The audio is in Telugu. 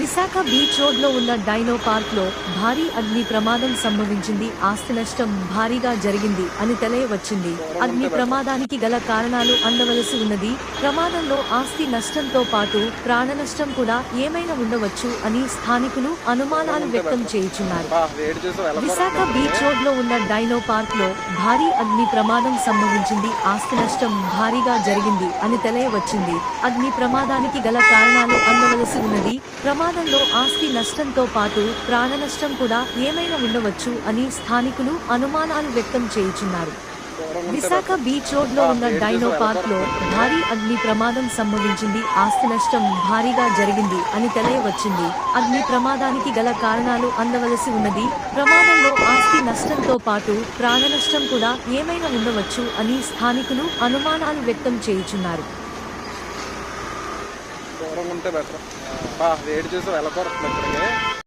విశాఖ బీచ్ రోడ్లో ఉన్న డైనో పార్క్లో భారీ అగ్ని ప్రమాదం సంభవించింది. ఆస్తి నష్టం భారీగా జరిగింది అని తెలియవచ్చింది. అగ్ని ప్రమాదానికి గల కారణాలు అందవలసి ఉన్నది. ప్రమాదంలో ఆస్తి నష్టంతో పాటు ప్రాణ నష్టం కూడా ఏమైనా ఉండవచ్చు అని స్థానికులు అనుమానాలు వ్యక్తం చేయుచున్నారు. విశాఖ బీచ్ రోడ్లో ఉన్న డైనో పార్క్లో భారీ అగ్ని ప్రమాదం సంభవించింది. ఆస్తి నష్టం భారీగా జరిగింది అని తెలియవచ్చింది. అగ్ని ప్రమాదానికి గల కారణాలు అందవలసి ప్రమాదంలో ఆస్తి నష్టంతో పాటు ప్రాణ నష్టం కూడా ఏమైనా ఉండవచ్చు అని స్థానికులు అనుమానాలు వ్యక్తం చేయుచున్నారు. విశాఖ బీచ్ రోడ్లో ఉన్న డైనో పార్క్లో భారీ అగ్ని ప్రమాదం సంభవించింది. ఆస్తి నష్టం భారీగా జరిగింది అని తెలియవచ్చింది. అగ్ని ప్రమాదానికి గల కారణాలు అందవలసి ఉన్నది. ప్రమాదంలో ఆస్తి నష్టంతో పాటు ప్రాణ నష్టం కూడా ఏమైనా ఉండవచ్చు అని స్థానికులు అనుమానాలు వ్యక్తం చేయుచున్నారు. దూరం ఉంటే బెటర్ బా వేడి చేసి వెళ్ళకూడదు ఇక్కడికి